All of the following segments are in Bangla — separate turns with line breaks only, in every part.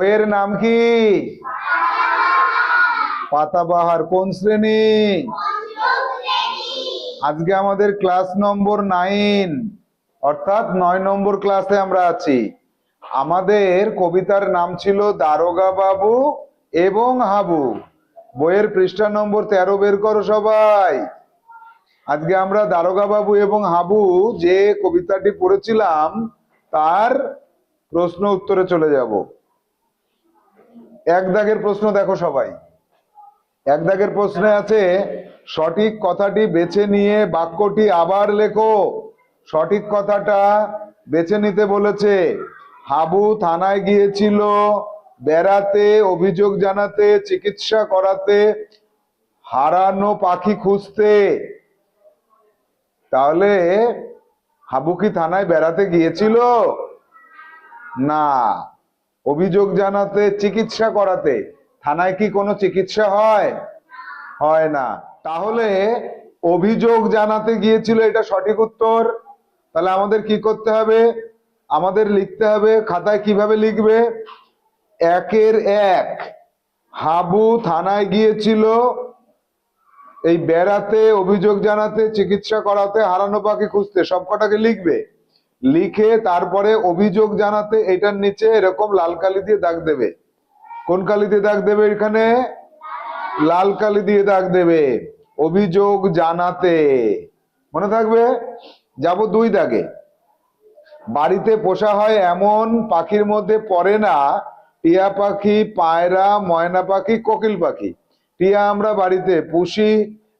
বইয়ের নাম কি? পাতাবাহার, কোন শ্রেণি? আজকে আমাদের ক্লাস নম্বর নাইন, অর্থাৎ নয় নম্বর ক্লাসে আমরা আছি। আমাদের কবিতার নাম ছিল দারোগা বাবু এবং হাবু। বইয়ের পৃষ্ঠা নম্বর তেরো বের করো সবাই। আজকে আমরা দারোগা বাবু এবং হাবু যে কবিতাটি পড়েছিলাম, তার প্রশ্ন উত্তরে চলে যাব। এক দাগের প্রশ্ন দেখো সবাই। এক দাগের প্রশ্নে আছে, সঠিক কথাটি বেছে নিয়ে বাক্যটি আবার লেখো। সঠিক কথাটা বেছে নিতে বলেছে, হাবু থানায় গিয়েছিল, বেড়াতে অভিযোগ জানাতে, চিকিৎসা করাতে, হারানো পাখি খুঁজতে। তাহলে হাবু কি থানায় বেড়াতে গিয়েছিল? না। অভিযোগ জানাতে, চিকিৎসা করাতে। থানায় কি কোনো চিকিৎসা হয়? হয় না। তাহলে অভিযোগ জানাতে গিয়েছিল, এটা সঠিক উত্তর? তাহলে আমাদের কি করতে হবে? আমাদের লিখতে হবে, খাতায় কীভাবে লিখবে? একের এক, হাবু থানায় গিয়েছিল, এই বেড়াতে অভিযোগ জানাতে, চিকিৎসা করাতে, হারানো পাখি খুঁজতে, সবকটাকে লিখবে। লিখে তারপরে অভিযোগ জানাতে এটার নিচে এরকম লাল কালি দিয়ে দাগ দেবে। কোন কালি দিয়ে দাগ দেবে এখানে? লাল কালি দিয়ে দাগ দেবে। অভিযোগ জানাতে। মনে থাকবে? যাব দুই দাগে। বাড়িতে পোষা হয় এমন পাখির মধ্যে পড়ে না। টিয়া পাখি, পায়রা, ময়না পাখি, কোকিল পাখি। টিয়া আমরা বাড়িতে, পুষি,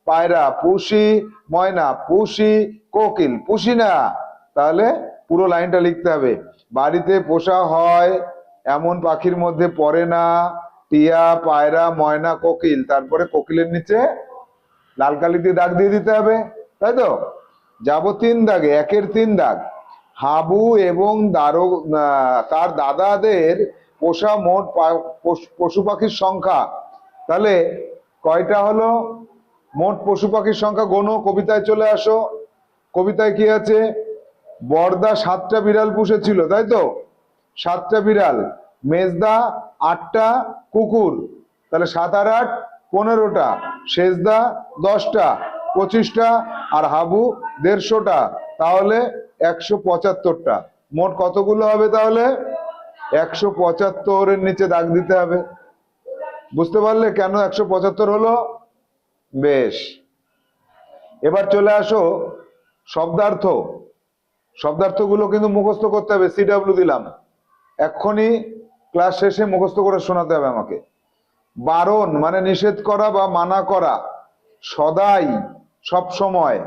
পায়রা, পুষি, ময়না, পুষি, কোকিল। পুষি না। তাহলে পুরো লাইনটা লিখতে হবে। বাড়িতে পোষা হয়, এমন পাখির মধ্যে পড়ে না, টিয়া, পায়রা, ময়না, কোকিল। তারপরে কোকিলের নিচে লাল কালি দিয়ে দাগ দিয়ে দিতে হবে, তাই তো? যাব তিন দাগে, একের তিন দাগ। হাবু এবং দারো তার দাদাদের পোষা মোট পশু- পাখির সংখ্যা। তাহলে কয়টা হলো? মোট পশু পাখির সংখ্যা, গোনো, কবিতায় চলে আসো। কবিতায় কি আছে? বর্দা সাতটা বিড়াল পুষেছিল, তাই তো? সাতটা বিড়াল, মেজদা আটটা, কুকুর। তাহলে সাত আর আট, পনেরোটা। শেষদা দশটা, পঁচিশটা, আর হাবু দেড়শোটা। তাহলে একশো পঁচাত্তরটা। মোট কতগুলো হবে তাহলে? একশো পঁচাত্তরের নিচে দাগ দিতে হবে। বুঝতে পারলে কেন একশো পঁচাত্তর হলো? বেশ। এবার চলে আসো শব্দার্থ। শব্দার্থগুলো কিন্তু মুখস্থ করতে হবে সিডাব্লিউ দিলাম। এক্ষুনি ক্লাস শেষে মুখস্থ করে শোনাতে হবে আমাকে। বারণ মানে নিষেধ করা বা মানা করা। সদাই, সব সময়।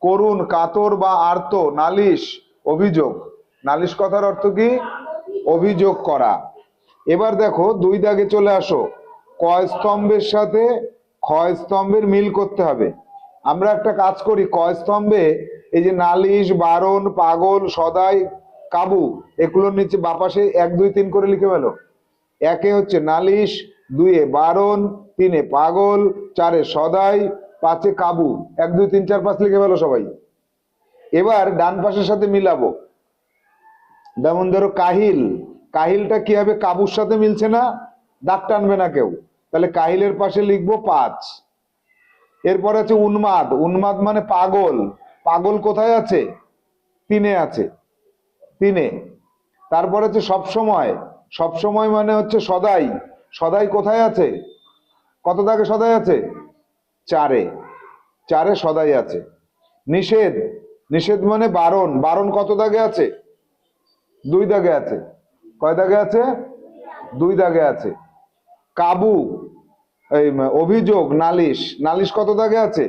করুণ, কাতর বা আর্ত, নালিশ, অভিযোগ। নালিশ কথার অর্থ কি? অভিযোগ করা। এবার দেখো, দুই দাগে চলে আসো। কয় স্তম্ভের সাথে ক্ষয় স্তম্ভের মিল করতে হবে। আমরা একটা কাজ করি, কয় স্তম্ভে এই যে নালিশ, বারণ, পাগল, সদাই, কাবু, এগুলোর নিচে বাপাশে এক, দুই, তিন করে লিখে ফেলো। একে হচ্ছে নালিশ, দুইয়ে বারণ, তিনে পাগল, চারে সদাই, পাঁচে কাবু। এক, দুই, তিন, চার, পাঁচ লিখে ফেলো সবাই। এবার ডান পাশের সাথে মিলাবো। যেমন ধরো কাহিল, কাহিলটা কি হবে? কাবুর সাথে মিলছে না, দাগ টানবে না কেউ। তাহলে কাহিলের পাশে লিখব পাঁচ। এরপর আছে উন্মাদ। উন্মাদ মানে পাগল। পাগল কোথায় আছে? তিনে আছে। তিনে। তারপর হচ্ছে সব সময়। সব সময় মানে হচ্ছে সদাই। সদাই কোথায় আছে? কত দাগে সদাই আছে? চারে। চারে সদাই আছে। নিষেধ। নিষেধ মানে বারণ। বারণ কত দাগে আছে? দুই দাগে আছে। কয় দাগে আছে? দুই দাগে আছে। কাবু। এই, অভিযোগ, নালিশ। নালিশ কত দাগে আছে?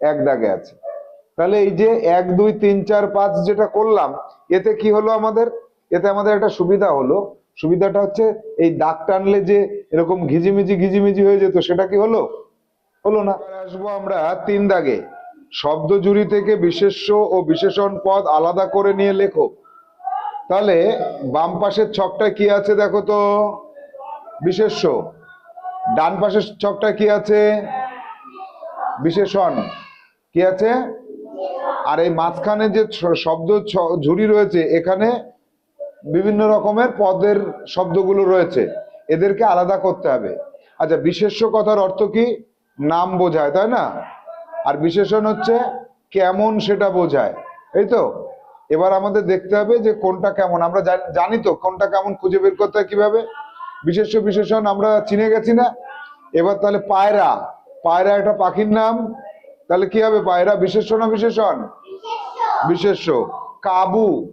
এক দাগে আছে। তাহলে এই যে এক, দুই, তিন, চার, পাঁচ যেটা করলাম, এতে কি হলো আমাদের? এতে আমাদের একটা সুবিধা হলো। সুবিধাটা হচ্ছে এই দাগ টানলে যে এরকম ঘিজিমিজি ঘিজিমিজি হয়ে যেত, সেটা কি হলো? হলো না। আসব আমরা তিন দাগে। শব্দ জুড়ি থেকে বিশেষ্য ও বিশেষণ পদ আলাদা করে নিয়ে লেখো। তাহলে বাম পাশের ছকটা কি আছে দেখো তো? বিশেষ্য। ডান পাশের ছকটা কি আছে? বিশেষণ। কি আছে? আর এই মাঝখানে যে শব্দ ঝুড়ি রয়েছে, এখানে বিভিন্ন রকমের পদের শব্দগুলো রয়েছে। এদেরকে আলাদা করতে হবে। আচ্ছা বিশেষ্য কথার অর্থ কি? নাম বোঝায়, তাই না? আর বিশেষণ হচ্ছে কেমন সেটা বোঝায়। এই তো? এবার আমাদের দেখতে হবে যে কোনটা কেমন। আমরা জানি- জানি তো কোনটা কেমন খুঁজে বের করতে হয় কীভাবে। বিশেষ্য বিশেষণ আমরা চিনে গেছি না। এবার তাহলে পায়রা। পায়রা একটা পাখির নাম। তাহলে কি হবে পায়রা? বিশেষ্য না বিশেষণ? বিশেষ্য। কাবু।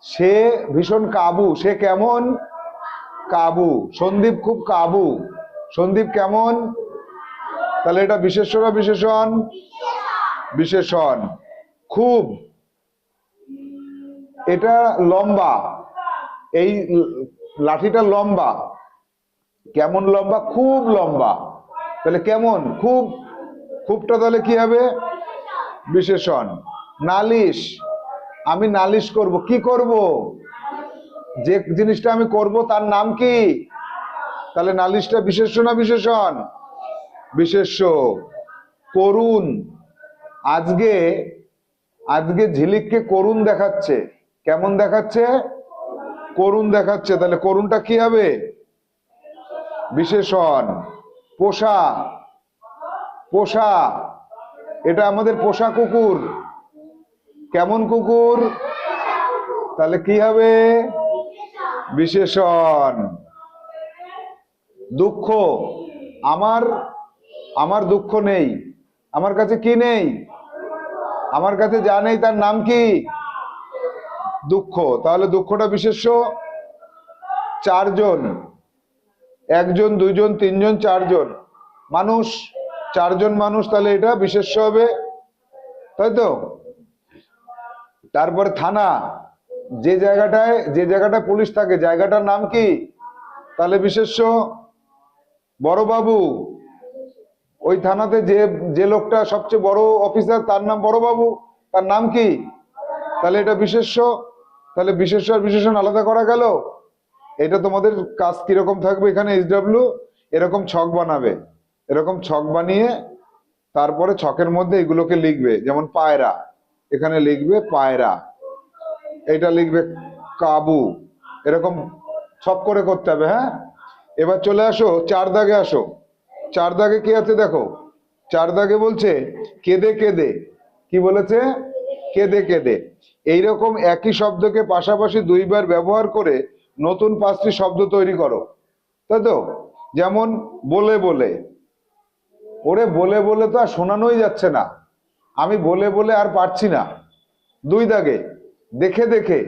সে ভীষণ কাবু। সে কেমন? কাবু। সন্দীপ খুব কাবু। সন্দীপ কেমন? তাহলে এটা বিশেষ্য না বিশেষণ? বিশেষণ। খুব। এটা লম্বা। এই লাঠিটা লম্বা। কেমন লম্বা? খুব লম্বা। তাহলে কেমন? খুব খুবটা তাহলে কি হবে? বিশেষণ। নালিশ। আমি নালিশ করব। কি করব? যে জিনিসটা আমি করব তার নাম কি? তাহলে নালিশটা বিশেষ্য না বিশেষণ? বিশেষ্য। করুণ। আজকে আজকে ঝিলিককে করুণ দেখাচ্ছে। কেমন দেখাচ্ছে? করুণ দেখাচ্ছে। তাহলে করুণটা কি হবে? বিশেষণ। পোষা। পোষা। এটা আমাদের পোষা কুকুর। কেমন কুকুর? তাহলে কি হবে? বিশেষণ। দুঃখ। আমার আমার দুঃখ নেই। আমার কাছে কি নেই? আমার কাছে যা নেই তার নাম কি? দুঃখ। তাহলে দুঃখটা বিশেষ্য? চারজন। একজন, দুইজন, তিনজন, চারজন। মানুষ চারজন মানুষ তাহলে এটা বিশেষ্য হবে, তাই তো? তারপর থানা, যে জায়গাটায় যে জায়গাটায় পুলিশ থাকে, জায়গাটার নাম কি? তাহলে বিশেষ্য, বড়বাবু। ওই থানাতে যে যে লোকটা সবচেয়ে বড় অফিসার, তার নাম বড়বাবু। তার নাম কি? তাহলে এটা বিশেষ্য। তাহলে বিশেষ্য আর বিশেষণ আলাদা করা গেল। এটা তোমাদের কাজ কীরকম থাকবে এখানে, এইচডাব্লিউ? এরকম ছক বানাবে। এরকম ছক বানিয়ে তারপরে ছকের মধ্যে এগুলোকে লিখবে, যেমন পায়রা। এখানে লিখবে পায়রা। এটা লিখবে কাবু। এরকম ছক করে করতে হবে হ্যাঁ? এবার চলে আসো, চার দাগে আসো। চার দাগে কি আছে দেখো? চার দাগে বলছে, কেঁদে কেঁদে। কি বলেছে? কেঁদে কেঁদে। এইরকম একই শব্দকে পাশাপাশি দুইবার ব্যবহার করে নতুন পাঁচটি শব্দ তৈরি করো। তাই তো? যেমন বলে বলে। ওরে বলে বলে তো আর শোনানোই যাচ্ছে না। আমি বলে বলে আর পারছি না। দুই দাগে, দেখে দেখে।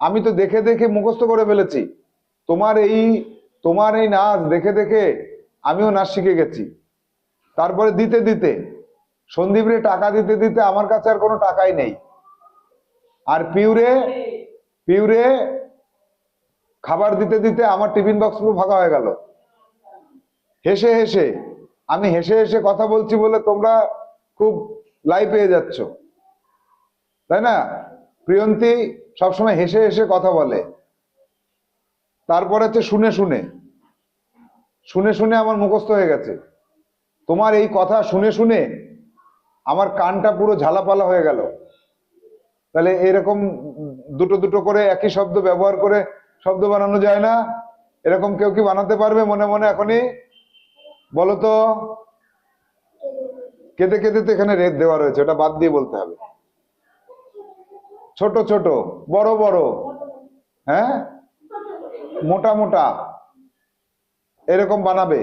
আমি তো দেখে দেখে মুখস্থ করে ফেলেছি। তোমার এই তোমার এই নাচ দেখে দেখে আমিও নাচ শিখে গেছি। তারপরে দিতে দিতে, সন্দীপরে টাকা দিতে দিতে আমার কাছে আর কোনো টাকাই নেই। আর পিউরে পিউরে খাবার দিতে দিতে আমার টিফিন বক্স পুরো ফাঁকা হয়ে গেল। হেসে হেসে আমি হেসে হেসে কথা বলছি বলে তোমরা খুব লাই পেয়ে যাচ্ছ। তাই না? প্রিয়ন্তী সবসময় হেসে হেসে কথা বলে। তারপর হচ্ছে শুনে শুনে। শুনে শুনে আমার মুখস্থ হয়ে গেছে। তোমার এই কথা শুনে শুনে আমার কানটা পুরো ঝালাপালা হয়ে গেল। তাহলে এরকম দুটো দুটো করে একই শব্দ ব্যবহার করে শব্দ বানানো যায় না। এরকম কেউ কি বানাতে পারবে মনে মনে এখনই? বলো তো। কেঁদে কেঁদে তো এখানে রেত দেওয়া রয়েছে, ওটা বাদ দিয়ে বলতে হবে। ছোট ছোট, বড় বড় হ্যাঁ? মোটা মোটা, এরকম বানাবে।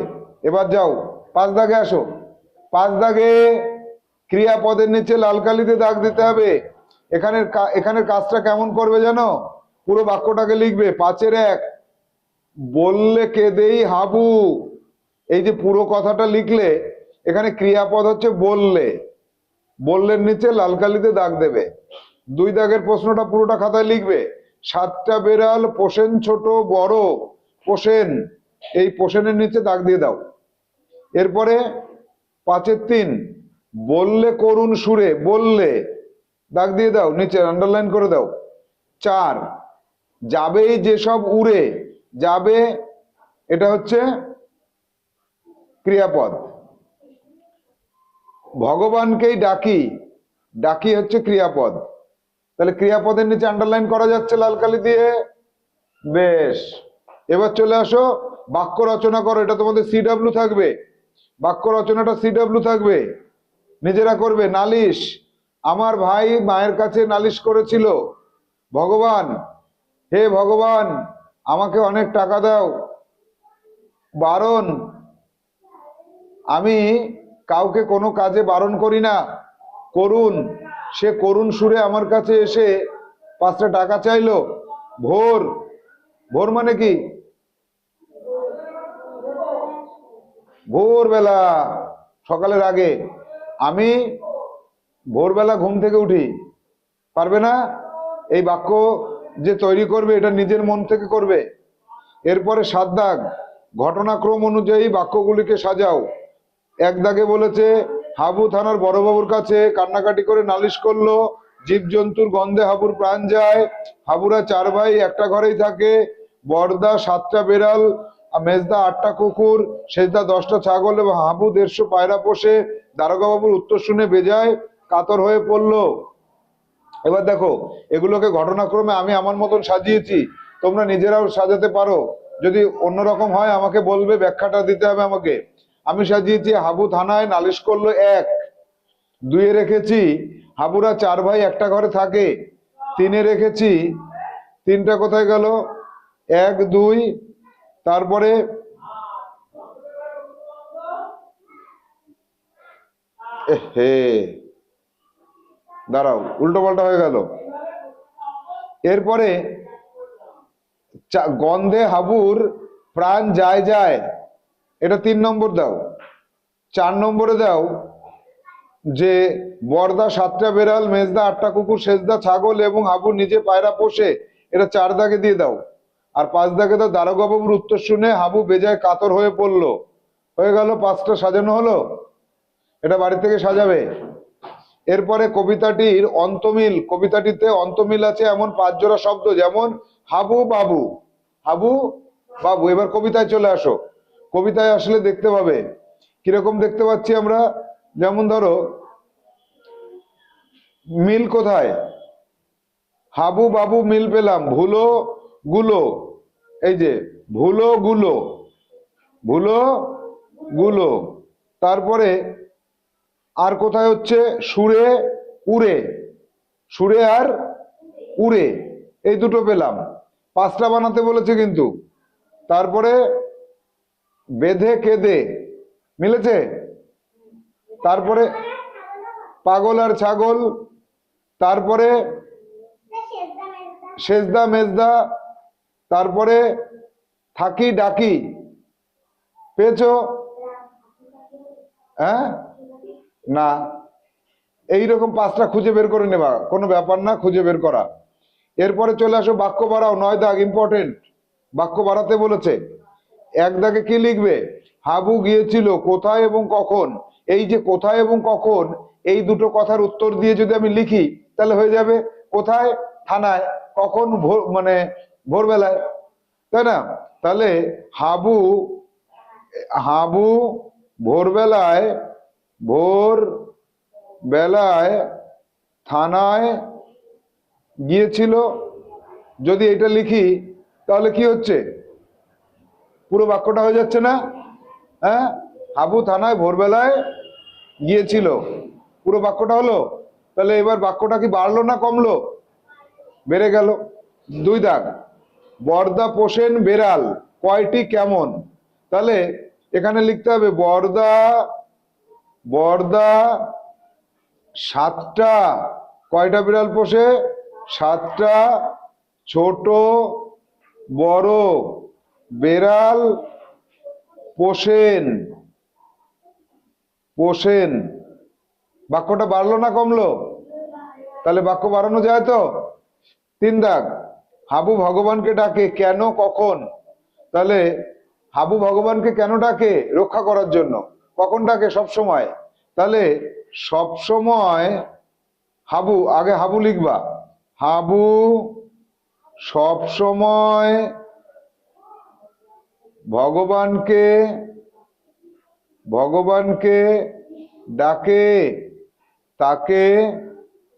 এবার যাও, পাঁচ দাগে আসো। পাঁচ দাগে ক্রিয়াপদের নিচে লাল কালিতে দাগ দিতে হবে। এখানের এখানের কাজটা কেমন করবে জানো? পুরো বাক্যটাকে লিখবে, পাঁচের এক, বললে কেঁদেই হাবু। এই যে পুরো কথাটা লিখলে, এখানে ক্রিয়াপদ হচ্ছে বললে। বললের নিচে লাল কালিতে দাগ দেবে। দুই দাগের প্রশ্নটা পুরোটা খাতায় লিখবে। সাতটা বেড়াল, পোষেন ছোট, বড়, পোষেন। এই পোষেনের নিচে দাগ দিয়ে দাও। এরপরে পাঁচের তিন, বললে করুণ সুরে, বললে। দাগ দিয়ে দাও, নিচে আন্ডারলাইন করে দাও। চার, যাবেই যেসব উড়ে, যাবে, এটা হচ্ছে ক্রিয়াপদ। ভগবানকেই ডাকি ডাকি হচ্ছে ক্রিয়াপদ। তাহলে ক্রিয়াপদের নিচে আন্ডারলাইন করা যাচ্ছে লাল কালি দিয়ে? বেশ। এবার চলে আসো, বাক্য রচনা করো, এটা তোমাদের সিডাব্লিউ থাকবে। বাক্য রচনাটা সিডাব্লিউ থাকবে। নিজেরা করবে, নালিশ। আমার ভাই মায়ের কাছে নালিশ করেছিল, ভগবান, হে ভগবান, আমাকে অনেক টাকা দাও। বারণ আমি কাউকে কোনো কাজে বারণ করি না। করুন সে করুণ সুরে আমার কাছে এসে পাঁচটা টাকা চাইলো। ভোর ভোর মানে কি? ভোরবেলা, সকালের আগে। আমি ভোরবেলা ঘুম থেকে উঠি। পারবে না? এই বাক্য যে তৈরি করবে, এটা নিজের মন থেকে করবে। এরপরে সাত দাগ। ঘটনাক্রম অনুযায়ী বাক্যগুলিকে সাজাও। এক দাগে বলেছে, হাবু থানার বড়বাবুর কাছে কান্নাকাটি করে নালিশ করল, জীবজন্তুর গন্ধে হাবুর প্রাণ যায়। হাবুরা চার ভাই, একটা ঘরেই থাকে, বর্দা, সাতটা বেড়াল মেজদা আটটা কুকুর, সেজদা দশটা ছাগল এবং হাবু দেড়শো পায়রা পোষে। দারোগা বাবুর উত্তর শুনে বেজায় কাতর হয়ে পড়ল। এবার দেখো, এগুলোকে ঘটনাক্রমে আমি আমার মতন সাজিয়েছি, তোমরা নিজেরাও সাজাতে পারো। যদি অন্যরকম হয়, আমাকে বলবে, ব্যাখ্যাটা দিতে হবে আমাকে। আমি সাজিয়েছি, হাবু থানায় নালিশ করল এক দুইয়ে রেখেছি, হাবুরা চার ভাই একটা ঘরে থাকে, তিনে রেখেছি, তিনটা কোথায় গেল? এক, দুই, তারপরে হে, দাঁড়াও উল্টো পাল্টা হয়ে গেল। এরপরে গন্ধে হাবুর প্রাণ যায় যায়। এটা তিন নম্বর দাও। চার নম্বরে দাও যে, বর্দা, সাতটা বেড়াল, মেজদা, আটটা কুকুর, সেজদা, ছাগল এবং হাবু নিজে পায়রা পোষে, এটা চার দাগে দিয়ে দাও। আর পাঁচ দাগে দাও দারোগা বাবুর উত্তর শুনে হাবু বেজায় কাতর হয়ে পড়ল। হয়ে গেল, পাঁচটা সাজানো হলো? এটা বাড়ি থেকে সাজাবে। এরপরে কবিতাটির অন্তমিল, কবিতাটিতে অন্তমিল আছে এমন পাঁচ জোড়া শব্দ যেমন, হাবু বাবু হাবু বাবু, এবার কবিতায় চলে আসো। কবিতায় আসলে দেখতে পাবে। কীরকম দেখতে পাচ্ছি আমরা? যেমন ধরো, মিল কোথায়? হাবু বাবু মিল পেলাম, ভুলো গুলো। এই যে, ভুলো গুলো ভুলো গুলো। তারপরে আর কোথায় হচ্ছে? সুরে উড়ে, সুরে আর উড়ে। এই দুটো পেলাম। পাঁচটা বানাতে বলেছে কিন্তু। তারপরে বেঁধে কেঁদে। মিলেছে? তারপরে পাগল আর ছাগল, তারপরে সেজদা মেজদা, তারপরে থাকি ডাকি। পেয়েছ? হ্যাঁ? না। এইরকম পাঁচটা খুঁজে বের করে নেবা, কোনো ব্যাপার না, খুঁজে বের করা। এরপরে চলে আসো, বাক্য বাড়াও, নয় দাগ ইম্পর্টেন্ট বাক্য বাড়াতে বলেছে। এক দাগে কি লিখবে? হাবু গিয়েছিল কোথায় এবং কখন? এই যে কোথায় এবং কখন, এই দুটো কথার উত্তর দিয়ে যদি আমি লিখি, তাহলে হয়ে যাবে কোথায়, থানায়, কখন, ভোর মানে ভোরবেলায়। তাই না? তাহলে হাবু হাবু ভোরবেলায় ভোর বেলায় থানায় গিয়েছিল। যদি এটা লিখি, তাহলে কি হচ্ছে? পুরো বাক্যটা হয়ে যাচ্ছে না? হ্যাঁ? হাবু থানায় ভোরবেলায় গিয়েছিল। পুরো বাক্যটা হলো? তাহলে এবার বাক্যটা কি বাড়লো না কমলো? বেড়ে গেল। দুই দাগ। বর্দা পোষেন বেড়াল, কয়টি কেমন? তাহলে এখানে লিখতে হবে বর্দা বর্দা সাতটা। কয়টা বিড়াল পোষে? সাতটা। ছোট, বড়। বেড়াল পোষেন। পোষেন। বাক্যটা বাড়লো না কমলো? তাহলে বাক্য বাড়ানো যায় তো? তিন দাগ। হাবু ভগবানকে ডাকে কেন, কখন? তাহলে হাবু ভগবানকে কেন ডাকে রক্ষা করার জন্য? কখন ডাকে? সব সময়। তাহলে সব সময় হাবু, আগে হাবু লিখবা। হাবু সব সময় ভগবানকে ভগবানকে ডাকে, তাকে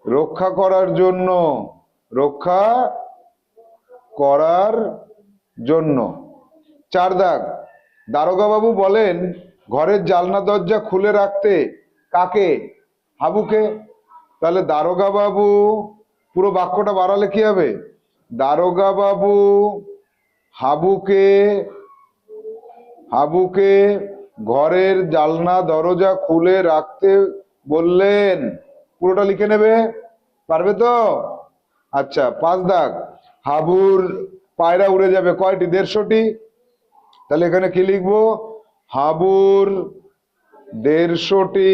রক্ষা করার জন্য, রক্ষা করার জন্য। চার দাগ। দারোগা বাবু বলেন, ঘরের জালনা দরজা খুলে রাখতে কাকে? হাবুকে। তাহলে দারোগা বাবু পুরো বাক্যটা বাড়ালে কি হবে? দারোগা বাবু হাবুকে হাবুকে ঘরের জালনা, দরজা খুলে রাখতে বললেন। পুরোটা লিখে নেবে? পারবে তো? আচ্ছা পাঁচ দাগ। হাবুর পায়রা উড়ে যাবে কয়টি? দেড়শোটি? তাহলে এখানে কি লিখব? হাবুর দেড়শোটি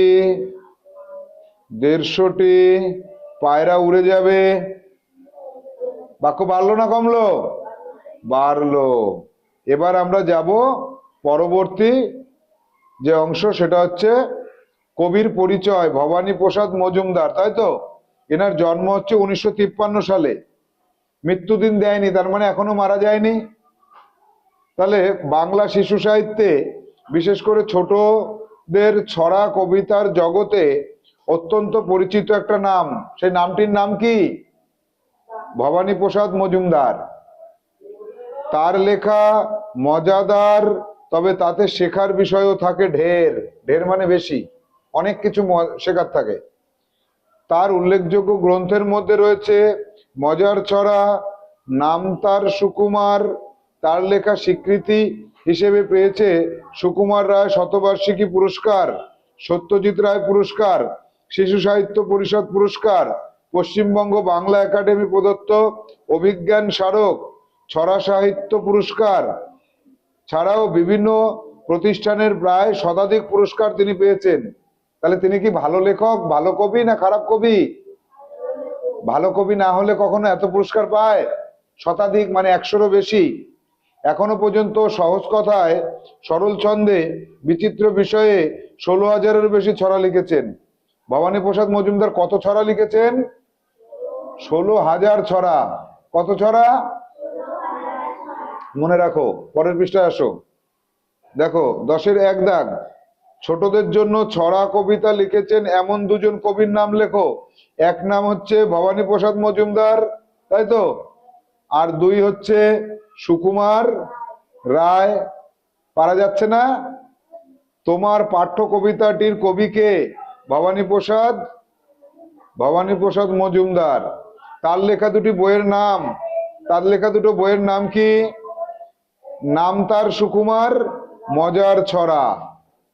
দেড়শোটি পায়রা উড়ে যাবে। বাক্য বাড়লো না কমলো? বাড়লো। এবার আমরা যাব পরবর্তী যে অংশ সেটা হচ্ছে কবির পরিচয়, ভবানী প্রসাদ মজুমদার, তাই তো? এনার জন্ম হচ্ছে উনিশশো তিপ্পান্ন সালে। মৃত্যুদিন দেয়নি, তার মানে এখনও মারা যায়নি। তাহলে বাংলা শিশু সাহিত্যে বিশেষ করে ছোটদের ছড়া কবিতার জগতে অত্যন্ত পরিচিত একটা নাম। সেই নামটির নাম কি? ভবানী প্রসাদ মজুমদার। তার লেখা মজাদার তবে তাতে শেখার বিষয়ও থাকে ঢের। ঢের মানে বেশি। অনেক কিছু শেখার থাকে। তার উল্লেখযোগ্য গ্রন্থের মধ্যে রয়েছে, মজার ছড়া, নাম তার সুকুমার, তার লেখা স্বীকৃতি হিসেবে পেয়েছে সুকুমার রায় শতবার্ষিকী পুরস্কার, সত্যজিৎ রায় পুরস্কার, শিশু সাহিত্য পরিষদ পুরস্কার, পশ্চিমবঙ্গ বাংলা একাডেমি প্রদত্ত অভিজ্ঞান স্মারক, ছড়া সাহিত্য পুরস্কার ছাড়াও বিভিন্ন প্রতিষ্ঠানের প্রায় শতাধিক পুরস্কার তিনি পেয়েছেন। তাহলে তিনি কি ভালো লেখক, ভালো কবি না খারাপ কবি? ভালো কবি না হলে কখনো এত পুরস্কার পায়? শতাধিক মানে একশোরও বেশি। এখনও পর্যন্ত সহজ কথায় সরল ছন্দে বিচিত্র বিষয়ে ষোলো হাজারেরও বেশি ছড়া লিখেছেন। ভবানী প্রসাদ মজুমদার কত ছড়া লিখেছেন? ষোলো হাজার ছড়া। কত ছড়া? মনে রাখো, পরের পৃষ্ঠায় আসো। দেখো, দশের এক দাগ। ছোটদের জন্য ছড়া কবিতা লিখেছেন এমন দুজন কবির নাম লেখো। এক নাম হচ্ছে ভবানী প্রসাদ মজুমদার, তাই তো? আর দুই হচ্ছে সুকুমার রায়। পারা যাচ্ছে না? তোমার পাঠ্য কবিতাটির কবিকে ভবানী প্রসাদ ভবানী প্রসাদ মজুমদার। তার লেখা দুটি বইয়ের নাম। তার লেখা দুটো বইয়ের নাম কি? নাম তার সুকুমার, মজার ছড়া।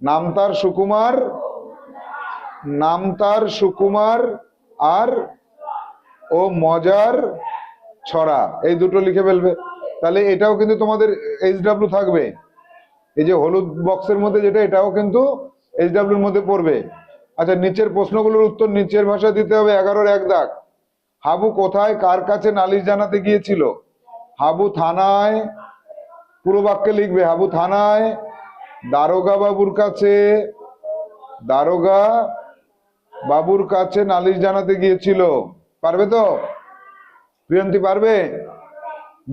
নাম তার সুকুমার, নাম তার সুকুমার আর ও মজার ছড়া। এই দুটো লিখে ফেলবে। তাহলে এটাও কিন্তু তোমাদের এইচ ডাব্লিউ থাকবে। এই যে হলুদ বক্সের মধ্যে যেটা, এটাও কিন্তু এইচ ডাব্লিউর মধ্যে পড়বে। আচ্ছা নিচের প্রশ্নগুলোর উত্তর নিচের ভাষা দিতে হবে এগারোর এক দাগ। হাবু কোথায়, কার কাছে নালিশ জানাতে গিয়েছিল? হাবু থানায় পুরো বাক্যে লিখবে, হাবু থানায় দারোগা বাবুর কাছে, দারোগা বাবুর কাছে নালিশ জানাতে গিয়েছিল। পারবে তো? প্রিয়ন্তী, পারবে?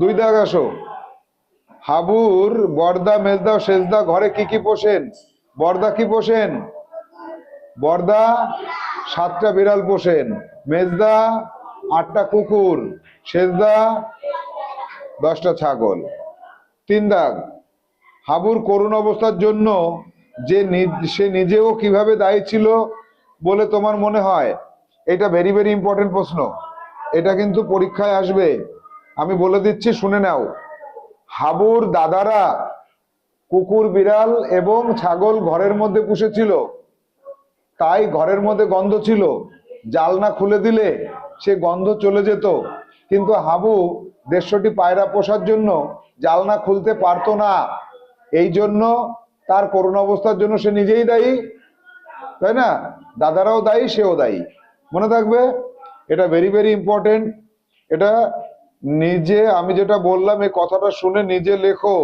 দুই দাগ আসো। হাবুর বর্দা, মেজদা, সেজদা ঘরে কি কি পোষেন? বর্দা কি পোষেন? বর্দা সাতটা বিড়াল পোষেন, মেজদা আটটা কুকুর, সেজদা দশটা ছাগল। তিন দাগ। হাবুর করুণ অবস্থার জন্য যে সে নিজেও কীভাবে দায়ী ছিল বলে তোমার মনে হয়? এটা ভেরি ভেরি ইম্পর্টেন্ট প্রশ্ন। এটা কিন্তু পরীক্ষায় আসবে। আমি বলে দিচ্ছি, শুনে নাও। হাবুর দাদারা কুকুর, বিড়াল এবং ছাগল ঘরের মধ্যে পুষেছিল। তাই ঘরের মধ্যে গন্ধ ছিল। জালনা খুলে দিলে সে গন্ধ চলে যেত। কিন্তু হাবু দেড়শোটি পায়রা পোষার জন্য জালনা খুলতে পারতো না। এই জন্য তার করুণ অবস্থার জন্য সে নিজেই দায়ী, তাই না? দাদারাও দায়ী, সেও দায়ী। মনে থাকবে? এটা ভেরি ভেরি ইম্পর্টেন্ট এটা নিজে, আমি যেটা বললাম, এই কথাটা শুনে নিজে লেখো।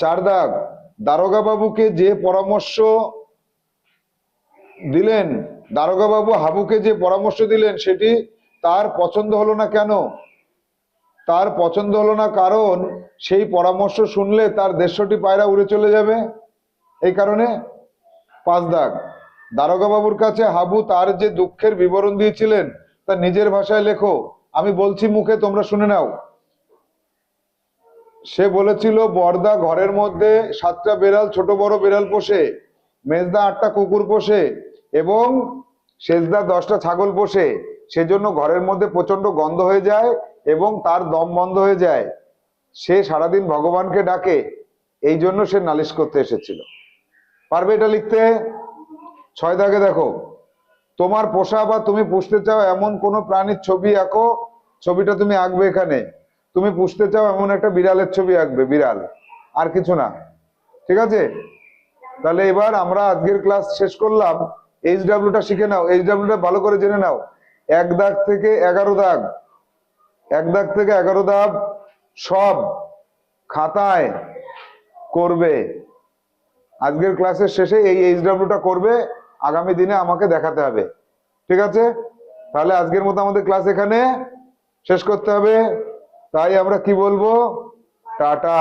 চার দাগ দারোগা বাবুকে যে পরামর্শ দিলেন দারোগা বাবু হাবুকে যে পরামর্শ দিলেন, সেটি তার পছন্দ হলো না কেন? তার পছন্দ হলো না কারণ সেই পরামর্শ শুনলে তার দেড়শোটি পায়রা উড়ে চলে যাবে। এই কারণে পাঁচ দাগ। দারোগা বাবুর কাছে হাবু তার যে দুঃখের বিবরণ দিয়েছিলেন, তা নিজের ভাষায় লেখো। আমি বলছি মুখে, তোমরা শুনে নাও। সে বলেছিল, বর্দা ঘরের মধ্যে সাতটা বেড়াল, ছোট বড় বেড়াল পোষে, মেজদা আটটা কুকুর পোষে এবং সেজদা দশটা ছাগল পোষে। সেজন্য ঘরের মধ্যে প্রচণ্ড গন্ধ হয়ে যায়। এবং তার দম বন্ধ হয়ে যায়। সে সারাদিন ভগবানকে ডাকে, এই জন্য সে নালিশ করতে এসেছিল। পারবে এটা লিখতে? ছয় দাগে দেখো। তোমার পোষা বা তুমি পুষতে চাও এমন কোন প্রাণীর ছবি আঁকো, ছবিটা তুমি আঁকবে এখানে। তুমি পুষতে চাও এমন একটা বিড়ালের ছবি আঁকবে, বিড়াল। আর কিছু না। ঠিক আছে? তাহলে এবার আমরা আজকের ক্লাস শেষ করলাম। এইচ ডাব্লিউটা শিখে নাও। এইচ ডাব্লিউটা ভালো করে জেনে নাও। এক দাগ থেকে এগারো দাগ। এক দাগ থেকে এগারো দাগ সব খাতায় করবে। আজকের ক্লাসের শেষে এই এইচ ডাব্লিউটা করবে, আগামী দিনে আমাকে দেখাতে হবে। ঠিক আছে? তাহলে আজকের মতো আমাদের ক্লাস এখানে শেষ করতে হবে। তাই আমরা কি বলব? টাটা।